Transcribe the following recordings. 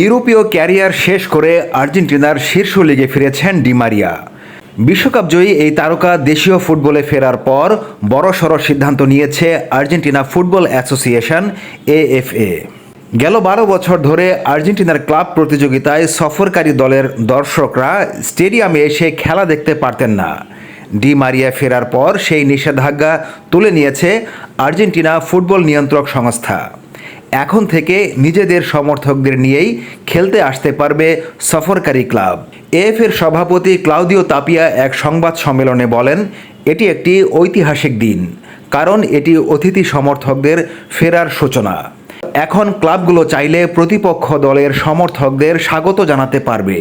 ইউরোপীয় ক্যারিয়ার শেষ করে আর্জেন্টিনার শীর্ষ লিগে ফিরেছেন ডিমারিয়া বিশ্বকাপ জয়ী এই তারকা দেশীয় ফুটবলে ফেরার পর বড়সড় সিদ্ধান্ত নিয়েছে আর্জেন্টিনা ফুটবল অ্যাসোসিয়েশন, এএফএ। গেল বারো বছর ধরে আর্জেন্টিনার ক্লাব প্রতিযোগিতায় সফরকারী দলের দর্শকরা স্টেডিয়ামে এসে খেলা দেখতে পারতেন না। ডি মারিয়া ফেরার পর সেই নিষেধাজ্ঞা তুলে নিয়েছে আর্জেন্টিনা ফুটবল নিয়ন্ত্রক সংস্থা। এখন থেকে নিজেদের সমর্থকদের নিয়েই খেলতে আসতে পারবে সফরকারী ক্লাব। এফ এর সভাপতি ক্লাউদিও তাপিয়া এক সংবাদ সম্মেলনে বলেন, এটি একটি ঐতিহাসিক দিন, কারণ এটি অতিথি সমর্থকদের ফেরার সূচনা। এখন ক্লাবগুলো চাইলে প্রতিপক্ষ দলের সমর্থকদের স্বাগত জানাতে পারবে।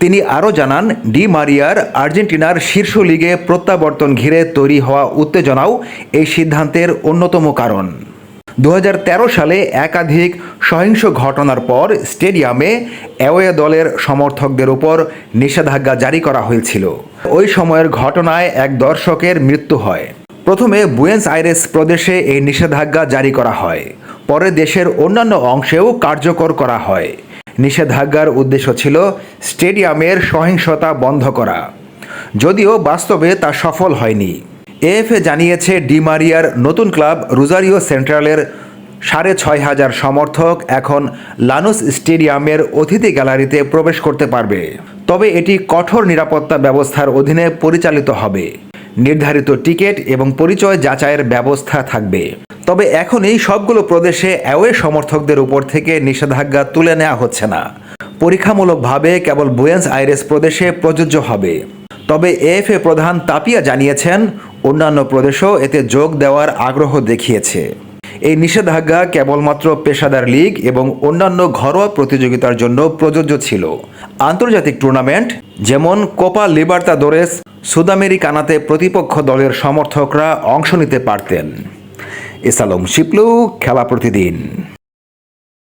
তিনি আরও জানান, ডি মারিয়ার আর্জেন্টিনার শীর্ষ লিগে প্রত্যাবর্তন ঘিরে তৈরি হওয়া উত্তেজনাও এই সিদ্ধান্তের অন্যতম কারণ। দু হাজার তেরো সালে একাধিক সহিংস ঘটনার পর স্টেডিয়ামে অ্যাওয়ে দলের সমর্থকদের উপর নিষেধাজ্ঞা জারি করা হয়েছিল। ওই সময়ের ঘটনায় এক দর্শকের মৃত্যু হয়। প্রথমে বুয়েন্স আইরেস প্রদেশে এই নিষেধাজ্ঞা জারি করা হয়। পরে দেশের অন্যান্য অংশেও কার্যকর করা হয়। নিষেধাজ্ঞার উদ্দেশ্য ছিল স্টেডিয়ামের সহিংসতা বন্ধ করা। যদিও বাস্তবে তা সফল হয়নি। এএফএ জানিয়েছে ডিমারিয়ার নতুন ক্লাব রোজারিও সেন্ট্রালের সাড়ে ছয় হাজার সমর্থক এখন লানুস স্টেডিয়ামের অতিথি গ্যালারিতে প্রবেশ করতে পারবে। তবে এটি কঠোর নিরাপত্তা ব্যবস্থার অধীনে পরিচালিত হবে। নির্ধারিত টিকিট এবং পরিচয় যাচাইয়ের ব্যবস্থা থাকবে। তবে এখনই সবগুলো প্রদেশে অ্যাওয়ে সমর্থকদের উপর থেকে নিষেধাজ্ঞা তুলে নেওয়া হচ্ছে না। পরীক্ষামূলকভাবে কেবল বুয়েন্স আইরেস প্রদেশে প্রযোজ্য হবে। তবে এএফএ প্রধান তাপিয়া জানিয়েছেন, অন্যান্য প্রদেশও এতে যোগ দেওয়ার আগ্রহ দেখিয়েছে। এই নিষেধাজ্ঞা কেবলমাত্র পেশাদার লীগ এবং অন্যান্য ঘরোয়া প্রতিযোগিতার জন্য প্রযোজ্য ছিল। আন্তর্জাতিক টুর্নামেন্ট, যেমন কোপা লিবার্তাদোরেস সুদামেরিকানাতে প্রতিপক্ষ দলের সমর্থকরা অংশ নিতে পারতেন। এসালম শিপলু, খেলা প্রতিদিন।